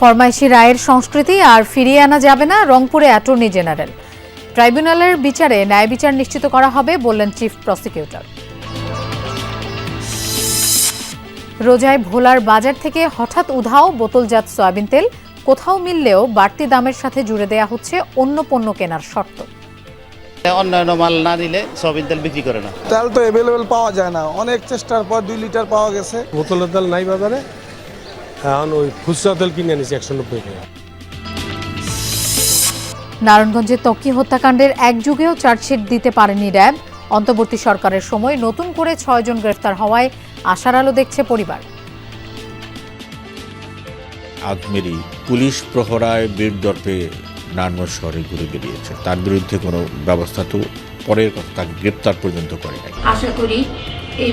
ফরমাইশি রায়ের সংস্কৃতি আর ফিরিয়ে আনা যাবে না রংপুরে অ্যাটর্নি জেনারেল। ট্রাইব্যুনালের বিচারে ন্যায় বিচার নিশ্চিত করা হবে বললেন চিফ প্রসিকিউটর। রোজায় ভোলার বাজার থেকে হঠাৎ উধাও বোতলজাত সয়াবিন তেল কোথাও মিললেও বাড়তি দামের সাথে জুড়ে দেয়া হচ্ছে অন্য পণ্য কেনার শর্ত। অন্যান্য মাল না নিলে সয়াবিন তেল বিক্রি করে না। তেল তো অ্যাভেলেবেল পাওয়া যায় না। অনেক চেষ্টার পর দুই লিটার পাওয়া গেছে। বোতলের তেল নাই বাজারে। এখন ওই খুচরা তেল কিনে আনিছি একশো নব্বই টাকা। নারায়ণগঞ্জে ত্বকী হত্যাকাণ্ডের এক যুগেও চার্জশিট দিতে পারেনি র্যাব। অন্তর্বর্তী সরকারের সময় নতুন করে ছয়জন গ্রেফতার হওয়ায় আশার আলো দেখছে পরিবার। আজমেরি পুলিশ প্রহরায় বীর দর্পে নারায়ণগঞ্জ শহরে ঘুরে বেরিয়েছে। তার বিরুদ্ধে কোনো ব্যবস্থা তো পরের কথা তাকে গ্রেপ্তার পর্যন্ত করে নাই। আশা করি এই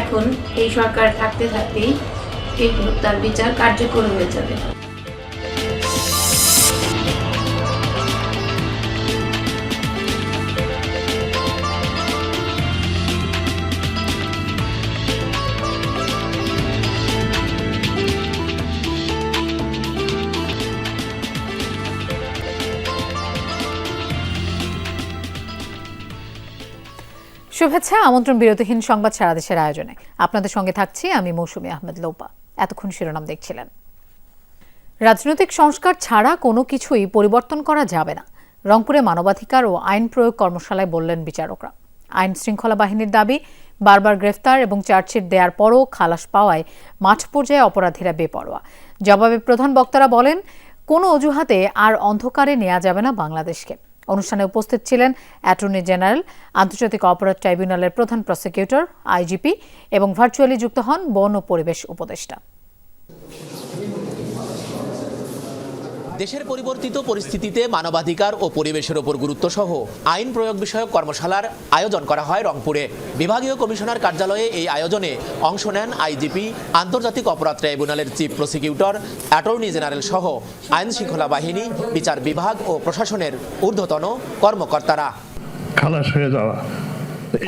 এখন এই সরকার থাকতে থাকতেই এই হত্যার বিচার কার্যকর হয়ে যাবে। শুভেচ্ছা, আমন্ত্রণ বিরতিহীন সংবাদ সারা দেশের আয়োজনে। আপনাদের সঙ্গে থাকছি আমি মৌসুমী আহমেদ লোপা। এতক্ষণ শিরোনাম দেখছিলেন। রাজনৈতিক সংস্কার ছাড়া কোনো কিছুই পরিবর্তন করা যাবে না। রংপুরে মানবাধিকার ও আইন প্রয়োগ কর্মশালায় বললেন বিচারকরা। আইন শৃঙ্খলা বাহিনীর দাবি, বারবার গ্রেফতার এবং চার্জশিট দেওয়ার পরও খালাস পাওয়ায় মাঠ পর্যায়ে অপরাধীরা বেপরোয়া। জবাবে প্রধান বক্তারা বলেন, কোনো অজুহাতে আর অন্ধকারে নেওয়া যাবে না বাংলাদেশকে। অনুষ্ঠানে উপস্থিত ছিলেন অ্যাটর্নি জেনারেল, আন্তর্জাতিক অপরাধ ট্রাইব্যুনালের প্রধান প্রসিকিউটর, আইজিপি এবং ভার্চুয়ালি যুক্ত হন বন ও পরিবেশ উপদেষ্টা। দেশের পরিবর্তিত পরিস্থিতিতে মানবাধিকার ও পরিবেশের ওপর গুরুত্ব সহ আইন প্রয়োগ বিষয়ক কর্মশালার আয়োজন করা হয় রংপুরে। বিভাগীয় কমিশনার কার্যালয়ে এই আয়োজনে অংশ নেন আইজিপি, আন্তর্জাতিক অপরাধ ট্রাইব্যুনালের চিফ প্রসিকিউটর, অ্যাটর্নি জেনারেল সহ আইন শৃঙ্খলা বাহিনী, বিচার বিভাগ ও প্রশাসনের ঊর্ধ্বতন কর্মকর্তারা। খালাস হয়ে যাওয়া।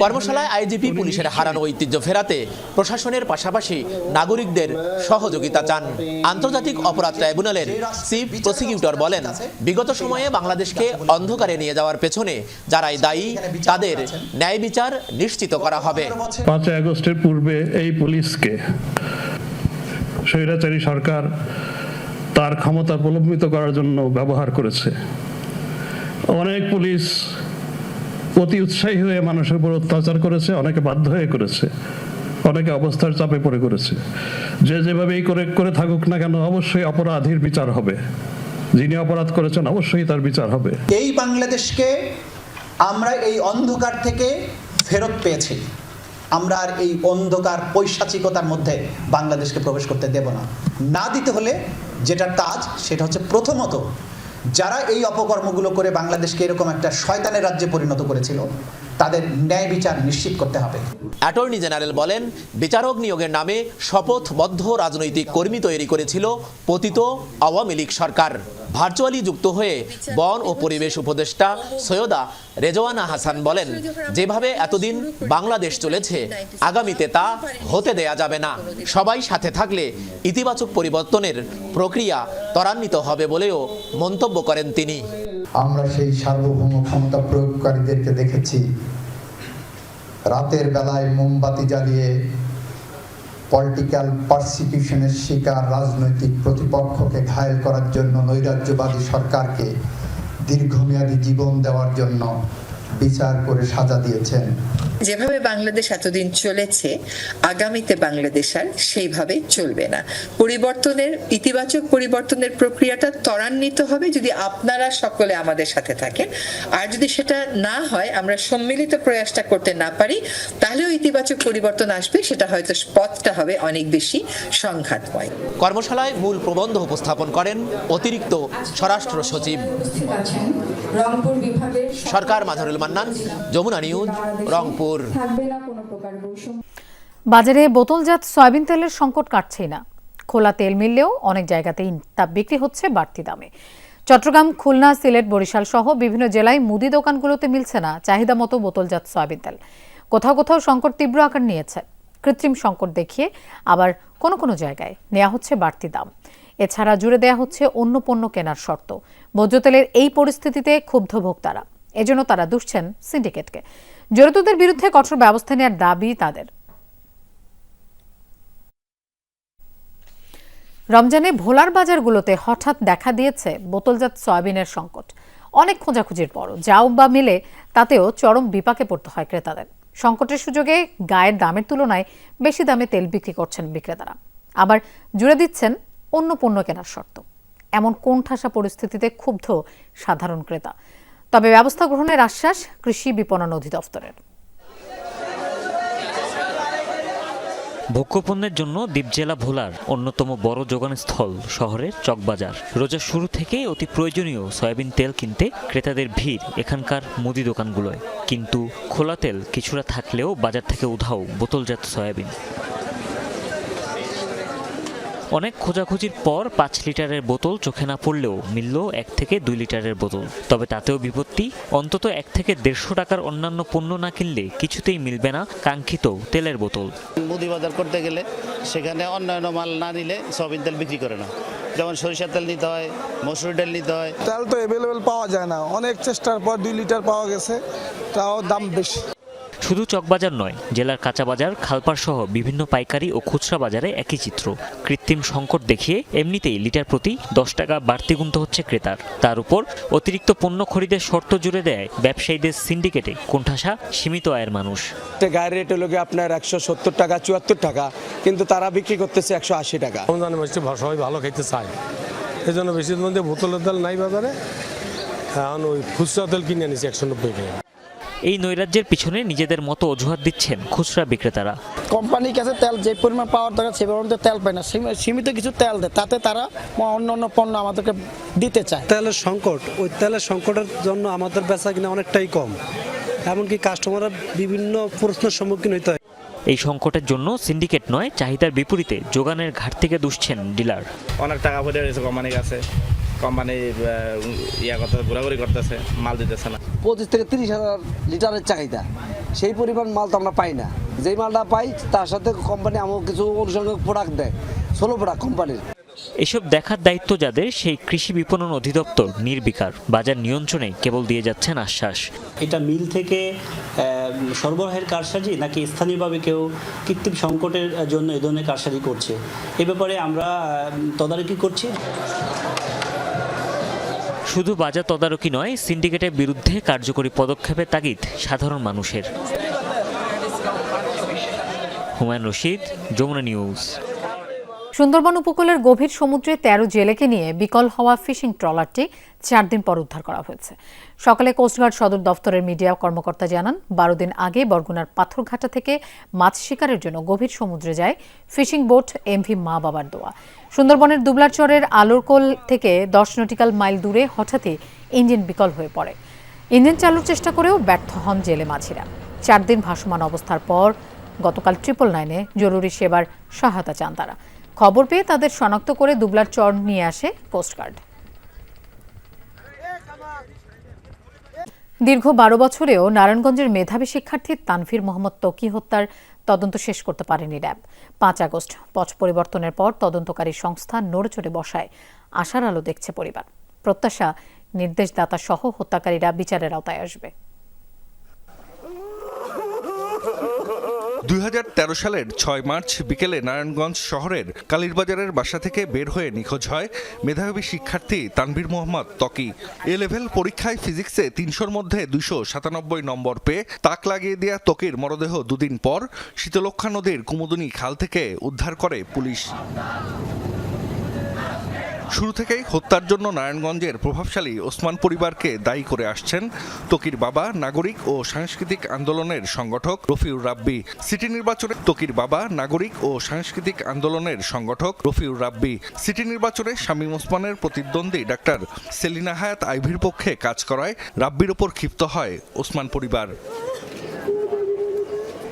কর্মশালায় আইজিপি পুলিশের হারানো ঐতিহ্য ফেরাতে প্রশাসনের পাশাপাশি নাগরিকদের সহযোগিতা চান। আন্তর্জাতিক অপরাধ ট্রাইব্যুনালের চিফ প্রসিকিউটর বলেন, বিগত সময়ে বাংলাদেশকে অন্ধকারে নিয়ে যাওয়ার পেছনে যারাই দায়ী, তাদের ন্যায় বিচার নিশ্চিত করা হবে। পাঁচই আগস্টের পূর্বে এই পুলিশকে স্বৈরাচারী সরকার তার ক্ষমতা প্রলম্বিত করার জন্য ব্যবহার করেছে। অনেক পুলিশ অতি উৎসাহী হয়ে মানুষের উপর অত্যাচার করেছে, অনেকে বাধ্য হয়ে করেছে, অনেকে অবস্থার চাপে পড়ে করেছে। যে যেভাবেই করে করে থাকুক না কেন, অবশ্যই অপরাধীর বিচার হবে। যিনি অপরাধ করেছেন, অবশ্যই তার বিচার হবে। এই বাংলাদেশকে আমরা এই অন্ধকার থেকে ফেরত পেয়েছি। আমরা আর এই অন্ধকার পৈশাচিকতার মধ্যে বাংলাদেশকে প্রবেশ করতে দেব না। না দিতে হলে যেটা কাজ, সেটা হচ্ছে প্রথমত যারা এই অপকর্মগুলো করে বাংলাদেশকে এরকম একটা শয়তানের রাজ্যে পরিণত করেছিল, তাদের ন্যায় বিচার নিশ্চিত করতে হবে। অ্যাটর্নি জেনারেল বলেন, বিচারক নিয়োগের নামে শপথবদ্ধ রাজনৈতিক কর্মী তৈরি করেছিল পতিত আওয়ামী লীগ সরকার। ভার্চুয়ালি যুক্ত হয়ে বন ও পরিবেশ উপদেষ্টা সৈয়দা রেজওয়ানা হাসান বলেন, যেভাবে এতদিন বাংলাদেশ চলেছে, আগামীতে তা হতে দেয়া যাবে না। সবাই সাথে থাকলে ইতিবাচক পরিবর্তনের প্রক্রিয়া ত্বরান্বিত হবে বলেও মন্তব্য করেন তিনি। আমরা সেই সার্বভৌম ক্ষমতা প্রয়োগকারীদেরকে দেখেছি। রাতের বেলায় মোমবাতি জ্বালিয়ে পলিটিক্যাল পারসিকিউশনের শিকার রাজনৈতিক প্রতিপক্ষকে ঘায়েল করার জন্য নৈরাজ্যবাদী সরকারকে দীর্ঘমেয়াদী জীবন দেওয়ার জন্য বিচার করে সাজা দিয়েছেন। যেভাবে বাংলাদেশ এতদিন চলেছে আগামীতে বাংলাদেশ আর সেইভাবে চলবে না। পরিবর্তনের ইতিবাচক পরিবর্তনের প্রক্রিয়াটা ত্বরান্বিত হবে যদি আপনারা সকলে আমাদের সাথে থাকেন। আর যদি সেটা না হয় আমরা সম্মিলিত প্রয়াসটা করতে না পারি তাহলেও ইতিবাচক পরিবর্তন আসবে সেটা হয়তো পথটা হবে অনেক বেশি সংঘাতময়। কর্মশালায় মূল প্রবন্ধ উপস্থাপন করেন অতিরিক্ত স্বরাষ্ট্র সচিব। রংপুর বিভাগের সরকার মাঝারুল মান্নান যমুনা নিউজ রংপুর। থাকবে না কোনো প্রকার বৈষম্য। বাজারে বোতলজাত সয়াবিন তেলের সংকট কাটছেই না। খোলা তেল মিললেও অনেক জায়গাতেই তা বিক্রি হচ্ছে বাড়তি দামে। চট্টগ্রাম খুলনা সিলেট বরিশাল সহ বিভিন্ন জেলায় মুদি দোকানগুলোতে মিলছে না চাহিদা মতো বোতলজাত সয়াবিন তেল। কোথাও কোথাও সংকট তীব্র আকার নিয়েছে। কৃত্রিম সংকট দেখিয়ে আবার কোনো কোনো জায়গায় নেওয়া হচ্ছে বাড়তি দাম। এছাড়া জুড়ে দেয়া হচ্ছে অন্য পণ্য কেনার শর্ত। ভোজ্য তেলের এই পরিস্থিতিতে ক্ষুব্ধ ভোক্তারা। এজন্য তারা দুষছেন সিন্ডিকেটকে। জড়িতদের বিরুদ্ধে কঠোর ব্যবস্থা নেওয়ার দাবি তাদের। রমজানে ভোলার বাজারগুলোতে হঠাৎ দেখা দিয়েছে বোতলজাত সয়াবিনের সংকট। অনেক খোঁজাখুঁজির পরও যাও বা মিলে, তাতেও চরম বিপাকে পড়তে হয় ক্রেতাদের। সংকটের সুযোগে গায়ের দামের তুলনায় বেশি দামে তেল বিক্রি করছেন বিক্রেতারা। আবার জুড়ে দিচ্ছেন অন্য পণ্য কেনার শর্ত। এমন কোণঠাসা পরিস্থিতিতে ক্ষুব্ধ সাধারণ ক্রেতা। তবে ব্যবস্থা গ্রহণের আশ্বাস কৃষি বিপণন অধিদপ্তরের। ভোগ্যপণ্যের জন্য দ্বীপ জেলা ভোলার অন্যতম বড় যোগানস্থল শহরের চকবাজার। রোজার শুরু থেকেই অতি প্রয়োজনীয় সয়াবিন তেল কিনতে ক্রেতাদের ভিড় এখানকার মুদি দোকানগুলোয়। কিন্তু খোলা তেল কিছুটা থাকলেও বাজার থেকে উধাও বোতলজাত সয়াবিন। অনেক খোঁজাখুঁজির পর পাঁচ লিটারের বোতল চোখে না পড়লেও মিলল এক থেকে দুই লিটারের বোতল। তবে তাতেও বিপত্তি অন্তত এক থেকে দেড়শো টাকার অন্যান্য পণ্য না কিনলে কিছুতেই মিলবে না কাঙ্ক্ষিত তেলের বোতল। মুদি বাজার করতে গেলে সেখানে অন্যান্য মাল না নিলে সয়াবিন তেল বিক্রি করে না। যেমন সরিষার তেল নিতে হয় মসুর ডাল নিতে হয়। তেল তো অ্যাভেলেবেল পাওয়া যায় না। অনেক চেষ্টার পর দুই লিটার পাওয়া গেছে তাও দাম বেশি। শুধু চকবাজার নয় জেলার কাঁচা বাজার খালপাড় সহ বিভিন্ন পাইকারি ও খুচরা বাজারে একই চিত্র। কৃত্রিম সংকট দেখিয়ে এমনিতেই লিটার প্রতি দশ টাকা বাড়তি গুনতে হচ্ছে ক্রেতার। তার উপর অতিরিক্ত পণ্য খরিদের শর্ত জুড়ে দেয় ব্যবসায়ীদের সিন্ডিকেটে কোণঠাসা সীমিত আয়ের মানুষ। গায়ের রেট হলো গিয়ে আপনার একশো সত্তর টাকা চুয়াত্তর টাকা কিন্তু তারা বিক্রি করতেছে একশো আশি টাকা। সবাই ভালো খেতে চায়। এই জন্য বেশির মধ্যে বোতলের তেল নাই বাজারে। এখন ওই খুচরা তেল কিনে আনিছি একশো নব্বই টাকা। এই নৈরাজ্যের পিছনে নিজেদের মতো অজুহাত দিচ্ছেন খুচরা বিক্রেতারা। কোম্পানির কাছে তেল যে পরিমাণ পাওয়ার দরকার সে পরিমাণ তেল পায় না। সীমিত কিছু তেল দেয়। তাতে তারা অন্য অন্য পণ্য আমাদেরকে দিতে চায়। তেলের সংকট ওই তেলের সংকটের জন্য আমাদের বেচা কিনা অনেকটাই কম। এমনকি কাস্টমাররা বিভিন্ন প্রশ্নের সম্মুখীন হইতে হয়। এই সংকটের জন্য সিন্ডিকেট নয় চাহিদার বিপরীতে যোগানের ঘাটতিকে দুষছেন ডিলার। অনেক টাকা পড়ে রয়েছে কোম্পানির কাছে। কোম্পানি ইয়া করতে ঘোরাঘুরি করতেছে মাল দিতেছে না। পঁচিশ থেকে তিরিশ হাজার লিটারের চাহিদা। সেই পরিমাণ মাল তো আমরা পাই না। যেই মালটা পাই তার সাথে কোম্পানি আমাকে কিছু অনুষঙ্গিক প্রোডাক্ট দেয়। ষোলো প্রোডাক্ট কোম্পানির এসব দেখার দায়িত্ব যাদের সেই কৃষি বিপণন অধিদপ্তর নির্বিকার। বাজার নিয়ন্ত্রণে কেবল দিয়ে যাচ্ছেন আশ্বাস। এটা মিল থেকে সরবরাহের কারসাজি নাকি স্থানীয়ভাবে কেউ কৃত্রিম সংকটের জন্য এ ধরনের কারসাজি করছে? এ ব্যাপারে আমরা তদারকি করছি। শুধু বাজার তদারকি নয়, সিন্ডিকেটের বিরুদ্ধে কার্যকরী পদক্ষেপের তাগিদ সাধারণ মানুষের। হুমায়ুন রশিদ, যমুনা নিউজ। সুন্দরবন উপকূলের গভীর সমুদ্রে তেরো জেলেকে নিয়ে বিকল হওয়া ফিশিং ট্রলারটি চার দিন পর উদ্ধার করা হয়েছে। সকালে কোস্টগার্ড সদর দফতরের মিডিয়া কর্মকর্তা জানান, বারো দিন আগে বরগুনার পাথরঘাটা থেকে মাছ শিকারের জন্য গভীর সমুদ্রে যায় ফিশিং বোট এমভি মা বাবার দোয়া। সুন্দরবনের দুবলারচরের আলোরকোল থেকে দশ নটিক্যাল মাইল দূরে হঠাৎই ইঞ্জিন বিকল হয়ে পড়ে। ইঞ্জিন চালুর চেষ্টা করেও ব্যর্থ হন জেলে মাঝিরা। চার দিন ভাসমান অবস্থার পর গতকাল ট্রিপল নাইনে জরুরি সেবার সহায়তা চান তারা। খবর পেয়ে তাদের শনাক্ত করে দুবলার চর নিয়ে আসে কোস্টগার্ড দীর্ঘ বারো বছরেও নারায়ণগঞ্জের মেধাবী শিক্ষার্থী তানভীর মোহাম্মদ তকি হত্যার তদন্ত শেষ করতে পারেনি র্যাব। পাঁচ আগস্ট পথ পরিবর্তনের পর তদন্তকারী সংস্থা নড়েচড়ে বসায়। আশার আলো দেখছে পরিবার। প্রত্যাশা নির্দেশদাতা সহ হত্যাকারীরা বিচারের আওতায় আসবে। দুই হাজার তেরো সালের ছয় মার্চ বিকেলে নারায়ণগঞ্জ শহরের কালীরবাজারের বাসা থেকে বের হয়ে নিখোঁজ হয় মেধাবী শিক্ষার্থী তানভীর মোহাম্মদ তকি এ লেভেল পরীক্ষায় ফিজিক্সে তিনশোর মধ্যে দুইশো সাতানব্বই নম্বর পেয়ে তাক লাগিয়ে দেয়া তকির মরদেহ দুদিন পর শীতলক্ষা নদীর কুমুদুনি খাল থেকে উদ্ধার করে পুলিশ। শুরু থেকেই হত্যার জন্য নারায়ণগঞ্জের প্রভাবশালী ওসমান পরিবারকে দায়ী করে আসছেন তকির বাবা, নাগরিক ও সাংস্কৃতিক আন্দোলনের সংগঠক রফিউর রাব্বি। সিটি নির্বাচনে তকির বাবা, নাগরিক ও সাংস্কৃতিক আন্দোলনের সংগঠক রফিউর রাব্বি। সিটি নির্বাচনে শামীম ওসমানের প্রতিদ্বন্দ্বী ডাক্তার সেলিনা হায়াত আইভির পক্ষে কাজ করায় রাব্বির ওপর ক্ষিপ্ত হয় ওসমান পরিবার।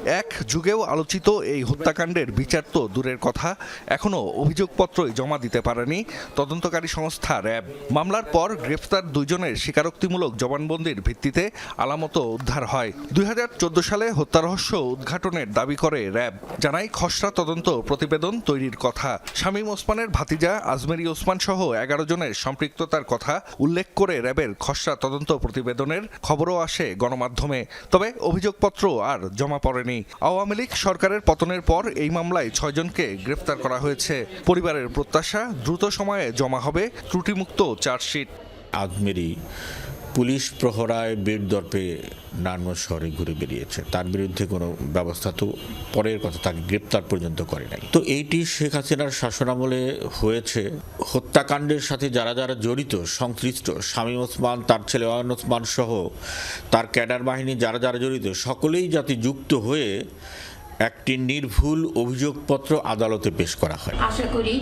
এক যুগেও আলোচিত এই হত্যাকাণ্ডের বিচার তো দূরের কথা। এখনও অভিযোগপত্রই জমা দিতে পারেনি। তদন্তকারী সংস্থা র্যাব। মামলার পর গ্রেফতার দুইজনের স্বীকারোক্তিমূলক জবানবন্দির ভিত্তিতে আলামত উদ্ধার হয়। দুই হাজার চোদ্দ সালে হত্যা রহস্য উদ্ঘাটনের দাবি করে র্যাব। জানায় খসড়া তদন্ত প্রতিবেদন তৈরির কথা। শামীম ওসমানের ভাতিজা আজমেরি ওসমান সহ এগারো জনের সম্পৃক্ততার কথা উল্লেখ করে র্যাবের খসড়া তদন্ত প্রতিবেদনের খবরও আসে গণমাধ্যমে। তবে অভিযোগপত্র আর জমা পড়েনি। আওয়ামী লীগ সরকারের পতনের পর এই মামলায় ছয়জনকে গ্রেফতার করা হয়েছে। পরিবারের প্রত্যাশা দ্রুত সময়ে জমা হবে, ত্রুটিমুক্ত চার্জশিট। আজমেরি পুলিশ প্রহরায় বীর দর্পে নারায়ণগঞ্জ শহরে ঘুরে বেরিয়েছে তার বিরুদ্ধে কোনো ব্যবস্থা তো পরের কথা, তাকে গ্রেপ্তার পর্যন্ত করে নাই। তো এইটি শেখ হাসিনার শাসনামলে হয়েছে। হত্যাকাণ্ডের সাথে যারা যারা জড়িত, সংশ্লিষ্ট, শামীম ওসমান, তার ছেলে অয়ন ওসমান সহ তার ক্যাডার বাহিনী যারা যারা জড়িত, সকলেই যাতে যুক্ত হয়ে একটি নির্ভুল অভিযোগপত্র আদালতে পেশ করা হয়। আশা করি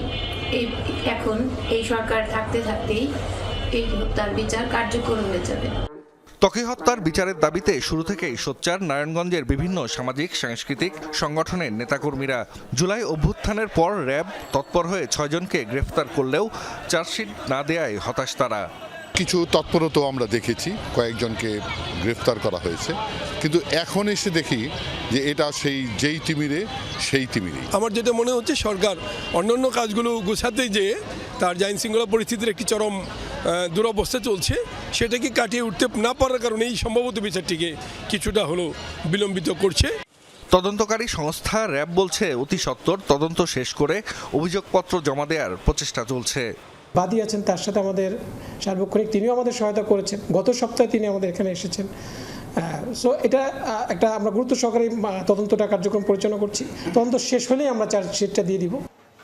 এখন এই সরকার থাকতে থাকতেই এই হত্যার বিচার কার্যকর হয়ে যাবে। ত্বকী হত্যার বিচারের দাবিতে শুরু থেকেই সোচ্চার নারায়ণগঞ্জের বিভিন্ন সামাজিক, সাংস্কৃতিক সংগঠনের নেতাকর্মীরা। জুলাই অভ্যুত্থানের পর র্যাব তৎপর হয়ে ছয়জনকে গ্রেফতার করলেও চার্জশিট না দেয়ায় হতাশ তারা। কিছু তৎপরতা আমরা দেখেছি কয়েকজনকে গ্রেফতার করা হয়েছে। কিন্তু এখন এসে দেখি যে এটা সেই যেই তিমিরে সেই তিমিরে আমার যেটা মনে হচ্ছে সরকার অন্যান্য কাজগুলো গোছাতে যেয়ে তার যে আইন শৃঙ্খলা পরিস্থিতির একটি চরম দুরবস্থা চলছে সেটাকে কাটিয়ে উঠতে না পারার কারণে এই সম্ভবত বিচারটিকে কিছুটা হলো বিলম্বিত করছে। তদন্তকারী সংস্থা র্যাব বলছে অতি সত্বর তদন্ত শেষ করে অভিযোগপত্র জমা দেওয়ার প্রচেষ্টা চলছে। বাদী আছেন, তার সাথে আমাদের সার্বক্ষণিক তিনিও আমাদের সহায়তা করেছেন। গত সপ্তাহে তিনি আমাদের এখানে এসেছেন। সো এটা একটা আমরা গুরুত্ব সহকারে তদন্তটা কার্যক্রম পরিচালনা করছি। তদন্ত শেষ হলেই আমরা চার্জশিটটা দিয়ে দিব।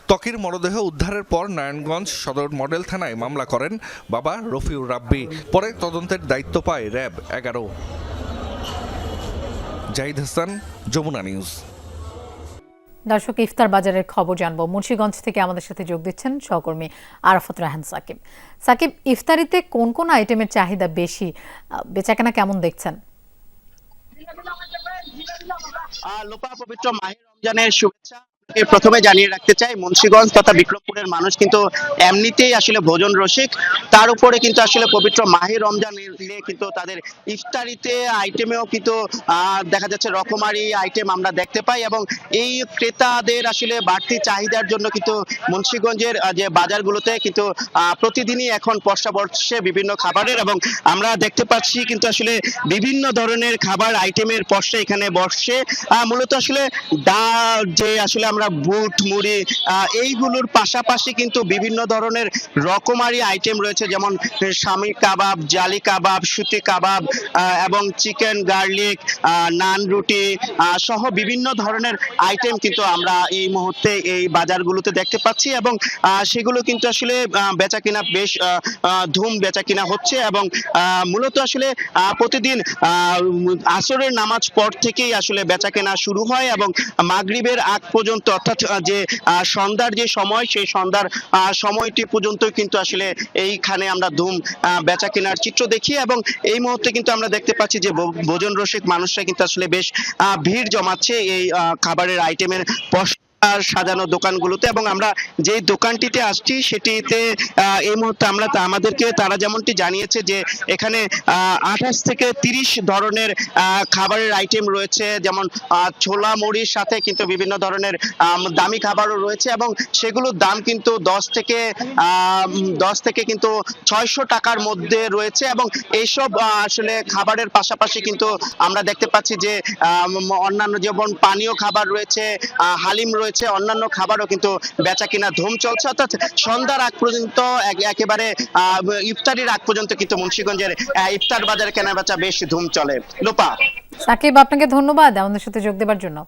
ত্বকির মরদেহ উদ্ধারের পর নারায়ণগঞ্জ সদর মডেল থানায় মামলা করেন বাবা রফিউর রাব্বি। পরে তদন্তের দায়িত্ব পায় র্যাব এগারো। জাহিদ হাসান, যমুনা নিউজ। দর্শক, ইফতার বাজারের খবর জানব। মুন্সিগঞ্জ থেকে আমাদের সাথে যোগ দিচ্ছেন সহকর্মী আরাফাত রাহান সাকিব। সাকিব, ইফতারিতে কোন কোন আইটেমের চাহিদা বেশি? বেচাকেনা কেমন দেখছেন? লোপা পবিত্র মাহের রমজানের শুভেচ্ছা। প্রথমে জানিয়ে রাখতে চাই মুন্সিগঞ্জ তথা বিক্রমপুরের মানুষ কিন্তু এমনিতেই আসলে ভোজন রসিক। তার উপরে কিন্তু আসলে পবিত্র মাহের রমজান এলে কিন্তু তাদের ইফতারিতে আইটেমেও কিন্তু দেখা যাচ্ছে রকমারি আইটেম আমরা দেখতে পাই এবং এই ক্রেতাদের আসলে বাড়তি চাহিদার জন্য কিন্তু মুন্সিগঞ্জের যে বাজারগুলোতে কিন্তু প্রতিদিনই এখন পর্ষা বর্ষে বিভিন্ন খাবারের এবং আমরা দেখতে পাচ্ছি কিন্তু আসলে বিভিন্ন ধরনের খাবার আইটেমের পর্ষা এখানে আহ, মূলত আসলে ডাল যে আসলে আমরা বুট, মুড়ি এইগুলোর পাশাপাশি কিন্তু বিভিন্ন ধরনের রকমারি আইটেম রয়েছে, যেমন স্বামী কাবাব, জালি কাবাব, সুতি কাবাব এবং চিকেন, গার্লিক নান রুটি সহ বিভিন্ন ধরনের আইটেম কিন্তু আমরা এই মুহূর্তে এই বাজারগুলোতে দেখতে পাচ্ছি এবং সেগুলো কিন্তু আসলে বেচা কিনা বেশ ধুম বেচা কিনা হচ্ছে এবং মূলত আসলে প্রতিদিন আসরের নামাজ পর থেকেই আসলে বেচা কেনা শুরু হয় এবং মাগরিবের আগ পর্যন্ত অর্থাৎ যে সন্ধ্যার যে সময়, সেই সন্ধ্যার সময়টি পর্যন্ত কিন্তু আসলে এইখানে আমরা ধুম বেচা কেনার চিত্র দেখি এবং এই মুহূর্তে কিন্তু আমরা দেখতে পাচ্ছি যে ভোজন রসিক মানুষরা কিন্তু আসলে বেশ ভিড় জমাচ্ছে এই খাবারের আইটেমের সাজানো দোকানগুলোতে এবং আমরা যে দোকানটিতে আসছি সেটিতে এই মুহূর্তে আমরা আমাদেরকে তারা যেমনটি জানিয়েছে যে এখানে আঠাশ থেকে তিরিশ ধরনের খাবারের আইটেম রয়েছে, যেমন ছোলা মুড়ির সাথে কিন্তু বিভিন্ন ধরনের দামি খাবারও রয়েছে এবং সেগুলোর দাম কিন্তু দশ থেকে দশ থেকে কিন্তু ছয়শো টাকার মধ্যে রয়েছে এবং এইসব আসলে খাবারের পাশাপাশি কিন্তু আমরা দেখতে পাচ্ছি যে অন্যান্য যেমন পানীয় খাবার রয়েছে হালিম রয়েছে অন্যান্য খাবারও কিন্তু বেচা কিনা ধুম চলছে। অর্থাৎ সন্ধ্যার আগ পর্যন্ত একেবারে ইফতারির আগ পর্যন্ত কিন্তু মুন্সিগঞ্জের ইফতার বাজারে কেনা বেচা বেশ ধুম চলে। লোপা। সাকিব, আপনাকে ধন্যবাদ আমাদের সাথে যোগ দেবার জন্য।